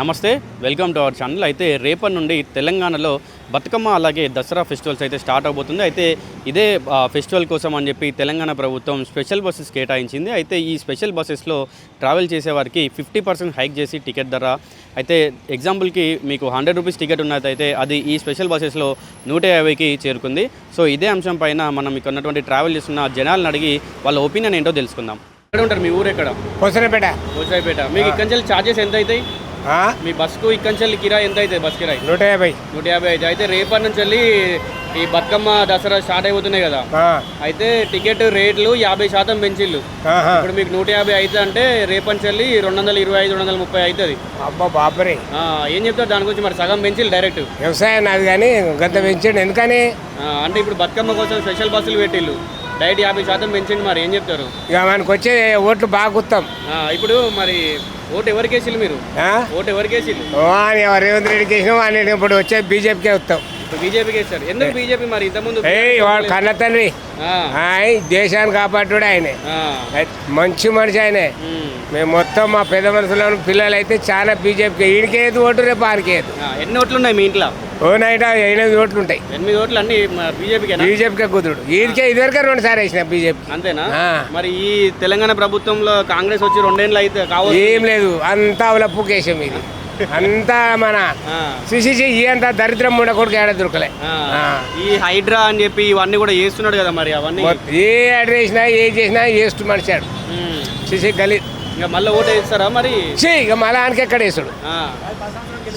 నమస్తే welcome to our channel. అయితే రేపటి నుండి తెలంగాణలో బతుకమ్మ అలాగే దసరా ఫెస్టివల్స్ అయితే స్టార్ట్ అవబోతుంది. అయితే ఇదే ఫెస్టివల్ కోసం అని చెప్పి తెలంగాణ ప్రభుత్వం స్పెషల్ బస్సెస్ కేటాయించింది. అయితే ఈ స్పెషల్ బస్సెస్లో ట్రావెల్ చేసే వారికి ఫిఫ్టీ పర్సెంట్ హైక్ చేసి టికెట్ ధర. అయితే ఎగ్జాంపుల్కి మీకు హండ్రెడ్ రూపీస్ టికెట్ ఉన్నదైతే అది ఈ స్పెషల్ బస్సెస్లో నూట యాభైకి చేరుకుంది. సో ఇదే అంశం పైన మనం ఇక్కడ ఉన్నటువంటి ట్రావెల్ చేస్తున్న జనాలను అడిగి వాళ్ళ ఒపీనియన్ ఏంటో తెలుసుకుందాం. ఎక్కడ ఉంటారు మీ ఊరు ఎక్కడ? కొసరపేట కోసాయిపేట మీకు ఇక్కడి నుంచి ఛార్జెస్ ఎంత అవుతాయి మీ బస్కు ఇక్కడి నుంచి కిరాయి ఎంత అవుతుంది బస్ కిరాయి? నూట యాభై. నూట యాభై అయితే అయితే రేపటి నుంచి వెళ్ళి ఈ బతుకమ్మ దసరా స్టార్ట్ అయిపోతున్నాయి కదా. అయితే టికెట్ రేట్లు యాభై శాతం పెంచిళ్ళు. ఆహా. ఇప్పుడు మీకు నూట యాభై అయితే అంటే రేపటి నుంచి వెళ్ళి రెండు వందల ఇరవై ఐదు రెండు వందల ముప్పై అవుతుంది. అబ్బా బాబరే ఆ, ఏం చెప్తారు దాని గురించి మరి? సగం పెంచిళ్ళు డైరెక్ట్. వ్యవసాయం నాది కానీ గంత పెంచండి. ఎందుకని? అంటే ఇప్పుడు బతుకమ్మ కోసం స్పెషల్ బస్సులు పెట్టిళ్ళు. డైరెక్ట్ యాభై శాతం పెంచండి మరి. ఏం చెప్తారు? ఇక మనకు వచ్చే ఓట్లు బాగా గుత్తాం. ఆ, ఇప్పుడు మరి ఓటు మీరు? ఓటు రేవంత్ రెడ్డికి వేసినాం అని ఇప్పుడు వచ్చే బీజేపీకే వస్తాం. ఇప్పుడు బీజేపీకి వేస్తారు ఎందుకు బీజేపీ మరి? ఇంతకుముందు వాడు కన్న తండ్రి. దేశాన్ని కాపాడుడు ఆయనే. మంచి మనిషి ఆయనే. మేము మొత్తం మా పెద్ద మనుషులను పిల్లలు అయితే చాలా బీజేపీకి. ఈడికేది ఓటు రేపు ఆడికేది ఎన్ని ఓట్లు ఉన్నాయి మీ ఇంట్లో? ఓ నైట్ ఎనిమిది ఓట్లు ఉంటాయి. ఎనిమిది ఓట్లు అన్ని బీజేపీకేనా? బీజేపీకే కుదురుడు. ఈడికే ఇదివరకే రెండు సార్లు వేసిన బీజేపీ. అంతేనా. మరి ఈ తెలంగాణ ప్రభుత్వంలో కాంగ్రెస్ వచ్చి రెండేళ్ళు అయితే కావచ్చు. ఏం లేదు అంతా అవలప్పు కేశం ఇది. అంతా మన సిసిసి అంతా దరిద్రం మూడ కొడుకు ఏడ దొరకలే. ఈ హైడ్రా అని చెప్పి ఇవన్నీ కూడా చేస్తున్నాడు కదా మరి అవన్నీ? ఏ యాడ్ చేసినా ఏ చేసినా వేస్ట్ మనిషాడు. సిసి గలి ఇంకా మళ్ళీ ఓటు వేస్తారా మరి? ఇక మళ్ళా ఆయనకి ఎక్కడ వేస్తాడు.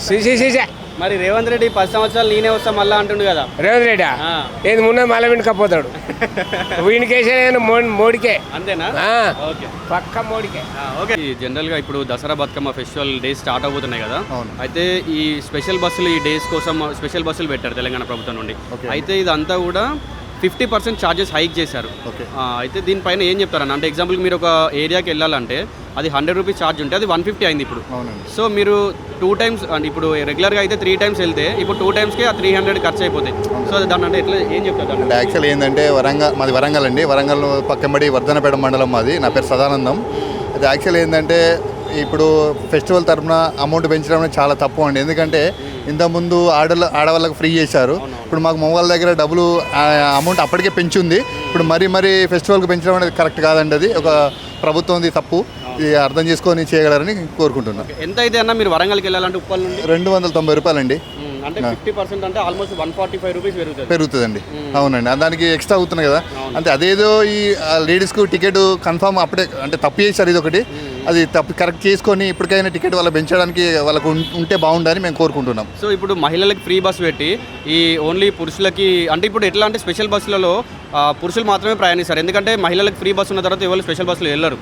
CC CC. మరి రేవంత్ రెడ్డి పది సంవత్సరాలు నేనే వస్తా మళ్ళా అంటుండు కదా. రేవంత్ రెడ్డి? ఆ. ఏది మున్న మళ్ళీ వినకపోతాడు వీనికి వేసేది మోడీకే. అంతేనా? ఆ, ఓకే. పక్క మోడీకే. ఆ, ఓకే. ఈ జనరల్గా ఇప్పుడు Dasara Bathukamma festival days start అవబోతున్నాయి కదా. అయితే ఈ స్పెషల్ బస్సులు ఈ డేస్ కోసం స్పెషల్ బస్సులు పెట్టారు తెలంగాణ ప్రభుత్వం నుండి. అయితే ఇదంతా కూడా ఫిఫ్టీ పర్సెంట్ ఛార్జెస్ హైక్ చేశారు. అయితే దీనిపైన ఏం చెప్తారన్న అంటే ఎగ్జాంపుల్ మీరు ఒక ఏరియాకి వెళ్ళాలంటే అది హండ్రెడ్ రూపీస్ ఛార్జ్ ఉంటే అది వన్ ఫిఫ్టీ అయింది ఇప్పుడు. సో మీరు టూ టైమ్స్ అంటే ఇప్పుడు రెగ్యులర్గా అయితే త్రీ టైమ్స్ వెళ్తే ఇప్పుడు టూ టైమ్స్కి ఆ త్రీ హండ్రెడ్ ఖర్చు అయిపోతాయి. సో దాన్ని అంటే ఎట్లా ఏం చెప్తారు అంటే యాక్చువల్ ఏంటంటే వరంగల్ మాది వరంగల్ అండి. వరంగల్ పక్కనబడి వర్ధనపేట మండలం మాది. నా పేరు సదానందం. అది యాక్చువల్ ఏంటంటే ఇప్పుడు ఫెస్టివల్ తరఫున అమౌంట్ పెంచడం చాలా తప్పు అండి. ఎందుకంటే ఇంతకుముందు ఆడల ఆడవాళ్ళకి ఫ్రీ చేశారు. ఇప్పుడు మాకు మగవాళ్ళ దగ్గర డబ్బులు అమౌంట్ అప్పటికే పెంచుంది. ఇప్పుడు మరీ మరీ ఫెస్టివల్కి పెంచడం అనేది కరెక్ట్ కాదండి అది. ఒక ప్రభుత్వంది తప్పు. ఇది అర్థం చేసుకొని చేయగలరని కోరుకుంటున్నాను ఎంత అయితే అన్న మీరు వరంగల్కి వెళ్ళాలంటే ఉప్పల్ నుండి రెండు వందల తొంభై రూపాయలండి. అంటే ఫిఫ్టీ పర్సెంట్ అంటే almost one forty five rupees పెరుగుతుంది. పెరుగుతుందండి. అవునండి. దానికి ఎక్స్ట్రా అవుతుంది కదా. అంటే అదేదో ఈ లేడీస్కు టికెట్ కన్ఫామ్ అప్పుడే అంటే తప్పు చేశారు ఇది ఒకటి అది తప్పు కరెక్ట్ చేసుకొని ఇప్పటికైనా టికెట్ వాళ్ళ పెంచడానికి వాళ్ళకు ఉంటే బాగుండని మేము కోరుకుంటున్నాం. సో ఇప్పుడు మహిళలకు ఫ్రీ బస్ పెట్టి ఈ ఓన్లీ పురుషులకి అంటే ఇప్పుడు ఎట్లా అంటే స్పెషల్ బస్సులలో పురుషులు మాత్రమే ప్రయాణిస్తారు. ఎందుకంటే మహిళలకు ఫ్రీ బస్ ఉన్న తర్వాత ఎవరు స్పెషల్ బస్సులు వెళ్ళరు.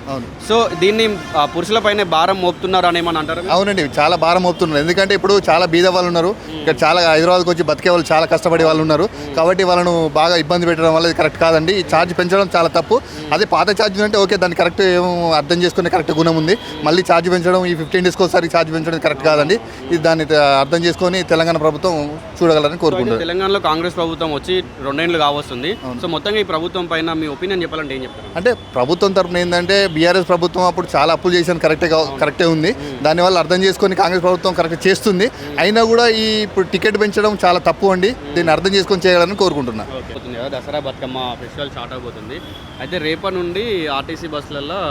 సో దీన్ని పురుషులపైనే భారం మోపుతున్నారు అని ఏమని అంటారు అవునండి చాలా భారం అవుతున్నారు ఎందుకంటే ఇప్పుడు చాలా బీద వాళ్ళు ఉన్నారు. ఇక్కడ చాలా హైదరాబాద్కి వచ్చి బతికే వాళ్ళు చాలా కష్టపడే వాళ్ళు ఉన్నారు. కాబట్టి వాళ్ళను బాగా ఇబ్బంది పెట్టడం వల్ల ఇది కరెక్ట్ కాదండి. ఈ ఛార్జ్ పెంచడం చాలా తప్పు. అదే పాత ఛార్జ్ అంటే ఓకే దాన్ని కరెక్ట్ ఏమో అర్థం చేసుకునే కరెక్ట్ గుణం ఉంది. మళ్ళీ ఛార్జ్ పెంచడం ఈ ఫిఫ్టీన్ డేస్కి ఒకసారి ఛార్జ్ పెంచడం కరెక్ట్ కాదండి. ఇది దాన్ని అర్థం చేసుకొని తెలంగాణ ప్రభుత్వం చూడగలరని కోరుకుంటున్నాను. తెలంగాణలో కాంగ్రెస్ ప్రభుత్వం వచ్చి రెండేళ్ళు కావస్తుంది. సో మొత్తంగా ఈ ప్రభుత్వం పైన మీ ఒపీనియన్ చెప్పాలంటే ఏం చెప్తారు? అంటే ప్రభుత్వం తరపున ఏంటంటే బీఆర్ఎస్ ప్రభుత్వం అప్పుడు చాలా అప్పులు చేశాను కరెక్టే కరెక్టే ఉంది. దానివల్ల అర్థం చేసుకొని కాంగ్రెస్ ప్రభుత్వం కరెక్ట్ చేస్తుంది. అయినా కూడా ఈ ఇప్పుడు టికెట్ పెంచడం చాలా తప్పు అండి. దీన్ని అర్థం చేసుకొని చేయగలని కోరుకుంటున్నా. ఓకే అవుతుంది కదా దసరా బతుకమ్మ ఫెస్టివల్ స్టార్ట్ అవబోతుంది అయితే రేపటి నుండి ఆర్టీసీ బస్సులలో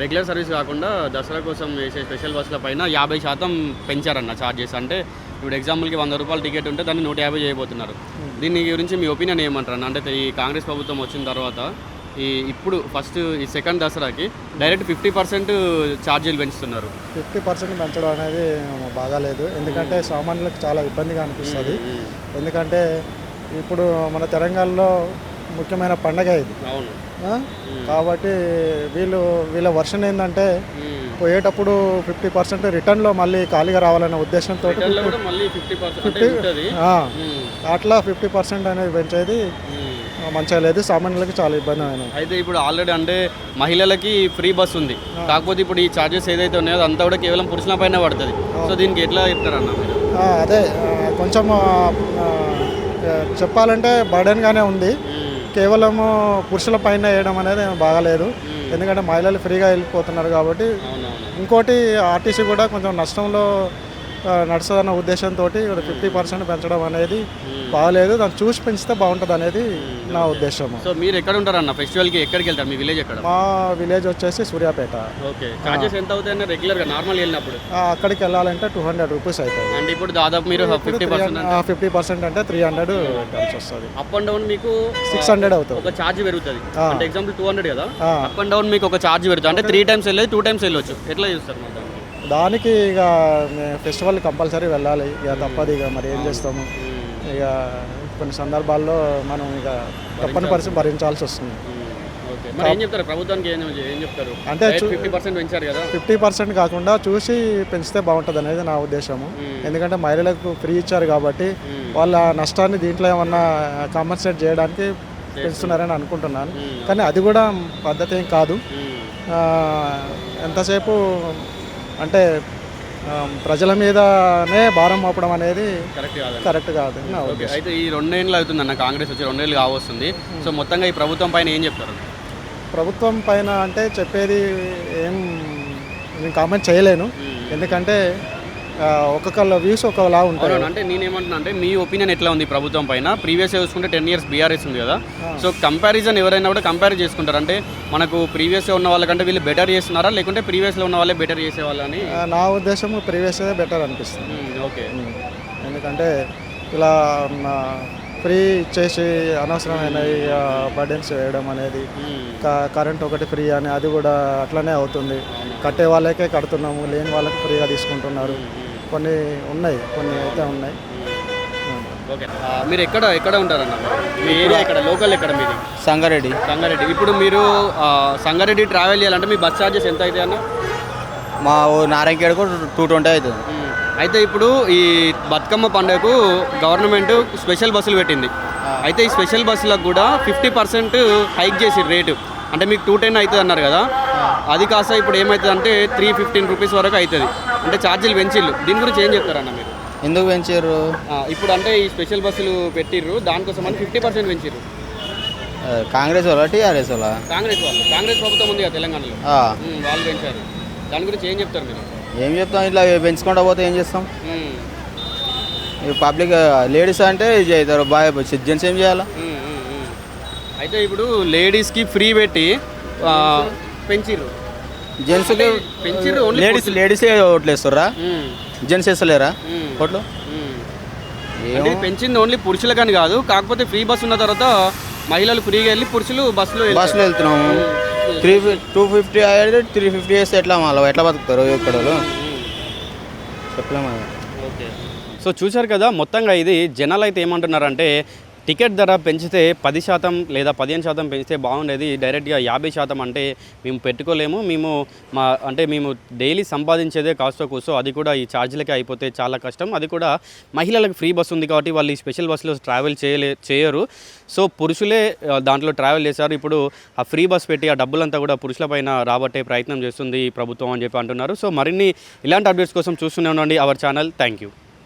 రెగ్యులర్ సర్వీస్ కాకుండా దసరా కోసం వేసే స్పెషల్ బస్సుల పైన యాభై శాతం పెంచారన్న ఛార్జెస్ అంటే ఇప్పుడు ఎగ్జాంపుల్కి వంద రూపాయల టికెట్ ఉంటే దాన్ని నూట యాభై చేయబోతున్నారు. దీని గురించి మీ ఒపీనియన్ ఏమంటారు? అంటే ఈ కాంగ్రెస్ ప్రభుత్వం వచ్చిన తర్వాత ఈ ఇప్పుడు ఫస్ట్ ఈ సెకండ్ దసరాకి డైరెక్ట్ ఫిఫ్టీ పర్సెంట్ ఛార్జీలు పెంచుతున్నారు. ఫిఫ్టీ పర్సెంట్ పెంచడం అనేది బాగాలేదు. ఎందుకంటే సామాన్యులకు చాలా ఇబ్బందిగా అనిపిస్తుంది. ఎందుకంటే ఇప్పుడు మన తెలంగాణలో ముఖ్యమైన పండగ ఇది? కాబట్టి వీళ్ళు వీళ్ళ వర్షన్ ఏంటంటే పోయేటప్పుడు ఫిఫ్టీ పర్సెంట్ రిటర్న్లో మళ్ళీ ఖాళీగా రావాలనే ఉద్దేశంతో ఫిఫ్టీ అట్లా ఫిఫ్టీ పర్సెంట్ అనేది పెంచేది మంచిగా లేదు. సామాన్యులకి చాలా ఇబ్బంది అయినా అయితే ఇప్పుడు ఆల్రెడీ అంటే మహిళలకి ఫ్రీ బస్ ఉంది. కాకపోతే ఇప్పుడు ఈ చార్జెస్ ఏదైతే ఉన్నాయో అదంతా కూడా కేవలం పురుషుల పైన పడుతుంది. సో దీనికి ఎట్లా చెప్తారన్న అదే కొంచెం చెప్పాలంటే బర్డెన్గానే ఉంది. కేవలము పురుషుల పైన వేయడం అనేది బాగాలేదు. ఎందుకంటే మహిళలు ఫ్రీగా వెళ్ళిపోతున్నారు కాబట్టి ఇంకోటి ఆర్టీసీ కూడా కొంచెం నష్టంలో నడుస్తుందన్న ఉద్దేశంతో ఫిఫ్టీ పర్సెంట్ పెంచడం అనేది బాగాలేదు దాన్ని చూసి పెంచితే బాగుంటుంది అనేది నా ఉద్దేశము. సో మీరు ఎక్కడ ఉంటారన్న? ఫెస్టివల్కి ఎక్కడికి వెళ్తారు? మీ విలేజ్ ఎక్కడ? మా విలేజ్ వచ్చేసి సూర్యాపేట. ఓకే. చార్జెస్ ఎంత అవుతాయన్న రెగ్యులర్గా నార్మల్ వెళ్ళినప్పుడు? అక్కడికి వెళ్ళాలంటే టూ హండ్రెడ్ రూపీస్ అవుతుంది అండ్ ఇప్పుడు దాదాపు మీరు ఫిఫ్టీ పర్సెంట్ ఫిఫ్టీ పర్సెంట్ అంటే త్రీ హండ్రెడ్ కలిసి వస్తుంది. అప్ అండ్ డౌన్ మీకు సిక్స్ హండ్రెడ్ అవుతుంది. ఒక ఛార్జ్ పెరుగుతుంది. అంటే ఎగ్జాంపుల్ టూ హండ్రెడ్ కదా. అప్ అండ్ డౌన్ మీకు ఒక ఛార్జ్ పెరుగుతుంది. అంటే త్రీ టైమ్స్ వెళ్ళేది టూ టైమ్స్ వెళ్ళొచ్చు. ఎట్లా చూస్తారు? దానికి ఇక ఫెస్టివల్ కంపల్సరీ వెళ్ళాలి. ఇక తప్పదు ఇక మరి ఏం చేస్తాము? ఇక కొన్ని సందర్భాల్లో మనం ఇక తప్పని పరిస్థితి భరించాల్సి వస్తుంది. అంటే ఫిఫ్టీ పర్సెంట్ కాకుండా చూసి పెంచితే బాగుంటుంది అనేది నా ఉద్దేశము. ఎందుకంటే మహిళలకు ఫ్రీ ఇచ్చారు కాబట్టి వాళ్ళ నష్టాన్ని దీంట్లో ఏమన్నా కాంపన్సేట్ చేయడానికి పెంచుతున్నారని అనుకుంటున్నాను. కానీ అది కూడా పద్ధతి ఏం కాదు. ఎంతసేపు అంటే ప్రజల మీదనే భారం మోపడం అనేది కరెక్ట్ కాదు. కరెక్ట్ కాదు. అయితే ఈ రెండేళ్ళు అవుతుంది అన్న కాంగ్రెస్ వచ్చి రెండేళ్ళు కావస్తుంది. సో మొత్తంగా ఈ ప్రభుత్వం పైన ఏం చెప్తారు? ప్రభుత్వం పైన అంటే చెప్పేది ఏం నేను కామెంట్ చేయలేను. ఎందుకంటే ఆ, ఒక్కొక్కళ్ళ వ్యూస్ ఒక్కొక్కలా ఉంటాయి. అంటే నేనేమంటున్నా అంటే మీ ఒపీనియన్ ఎట్లా ఉంది ప్రభుత్వం పైన? ప్రీవియస్ చూసుకుంటే టెన్ ఇయర్స్ బీఆర్ఎస్ ఉంది కదా. సో కంపారిజన్ ఎవరైనా కూడా కంపేర్ చేసుకుంటారు? అంటే మనకు ప్రీవియస్ ఉన్న వాళ్ళకంటే వీళ్ళు బెటర్ చేస్తున్నారా? లేకుంటే ప్రీవియస్లో ఉన్న వాళ్ళే బెటర్ చేసేవాళ్ళని నా ఉద్దేశం ప్రీవియస్ బెటర్ అనిపిస్తుంది. Okay um. ఎందుకంటే ఇలా ఫ్రీ ఇచ్చేసి అనవసరమైన బర్డెన్స్ వేయడం అనేది క- కరెంట్ ఒకటి ఫ్రీ అని అది కూడా అట్లనే అవుతుంది. కట్టే వాళ్ళకే కడుతున్నాము లేని వాళ్ళకి ఫ్రీగా తీసుకుంటున్నారు. కొన్ని ఉన్నాయి కొన్ని అయితే ఉన్నాయి. ఓకే. ఆ, మీరు ఎక్కడ ఎక్కడ ఉంటారన్న? మీ ఏరియా ఎక్కడ? లోకల్ ఎక్కడ మీది? సంగారెడ్డి. సంగారెడ్డి. ఇప్పుడు మీరు ఆ, సంగారెడ్డి ట్రావెల్ చేయాలంటే మీ బస్ ఛార్జెస్ ఎంత అవుతాయి అన్న? మా ఊ నారాయణఖేడ్కు టూ ట్వంటీ అవుతుంది. అయితే ఇప్పుడు ఈ బతుకమ్మ పండుగకు గవర్నమెంట్ స్పెషల్ బస్సులు పెట్టింది. అయితే ఈ స్పెషల్ బస్సులకు కూడా ఫిఫ్టీ పర్సెంట్ హైక్ చేసి రేటు. అంటే మీకు టూ టెన్ అవుతుంది అన్నారు కదా. అది కాస్త ఇప్పుడు ఏమవుతుంది అంటే త్రీ ఫిఫ్టీన్ రూపీస్ వరకు అవుతుంది. అంటే ఛార్జీలు పెంచిళ్ళు దీని గురించి ఏం చెప్తారన్న మీరు? ఎందుకు పెంచారు ఇప్పుడు అంటే ఈ స్పెషల్ బస్సులు పెట్టిర్రు. దానికోసం అని ఫిఫ్టీ పర్సెంట్ పెంచిర్రు. ఆ, కాంగ్రెస్ వాళ్ళ టీఆర్ఎస్ వాళ్ళ? కాంగ్రెస్ వాళ్ళు. కాంగ్రెస్ ప్రభుత్వం ఉంది కదా తెలంగాణలో. ఉమ్, వాళ్ళు పెంచారు. దాని గురించి ఏం చెప్తారు మీరు? ఏం చెప్తాం? ఇట్లా పెంచుకుంటా పోతే ఏం చేస్తాం? ఉమ్, ఈ పబ్లిక్ లేడీస్ అంటే ఇది అవుతారు బాయ్ జెంట్స్ ఏం చేయాలా? ఉమ్, ఉమ్, ఉమ్. అయితే ఇప్పుడు లేడీస్కి ఫ్రీ పెట్టి పెంచిర్రు. పెంచిర్రు ఓన్లీ లేడీస్ లేడీసే ఓట్లు వేస్తారా జెంట్స్ వేస్తలేరా? ఓట్లు పెంచింది ఓన్లీ పురుషులకని కాదు కాకపోతే ఫ్రీ బస్ ఉన్న తర్వాత మహిళలు ఫ్రీగా వెళ్ళి పురుషులు బస్సులో. బస్సులో వెళ్తున్నాము. త్రీ టూ ఫిఫ్టీ అయితే త్రీ ఫిఫ్టీ వేస్తే ఎట్లా మళ్ళీ ఎట్లా బతుకుతారు ఇక్కడ చెప్పలేము సో చూశారు కదా మొత్తంగా ఇది జనాలు అయితే ఏమంటున్నారంటే టికెట్ ధర పెంచితే పది శాతం లేదా పదిహేను శాతం పెంచితే బాగుండేది. డైరెక్ట్గా యాభై శాతం అంటే మేము పెట్టుకోలేము. మేము మా అంటే మేము డైలీ సంపాదించేదే కాస్తో కూసో అది కూడా ఈ ఛార్జీలకే అయిపోతే చాలా కష్టం. అది కూడా మహిళలకు ఫ్రీ బస్ ఉంది కాబట్టి వాళ్ళు ఈ స్పెషల్ బస్సులో ట్రావెల్ చేయలే చేయరు. సో పురుషులే దాంట్లో ట్రావెల్ చేశారు. ఇప్పుడు ఆ ఫ్రీ బస్ పెట్టి ఆ డబ్బులంతా కూడా పురుషులపైన రాబట్టే ప్రయత్నం చేస్తుంది ప్రభుత్వం అని చెప్పి అంటున్నారు. సో మరిన్ని ఇలాంటి అప్డేట్స్ కోసం చూస్తూనే ఉండండి. Our channel. Thank you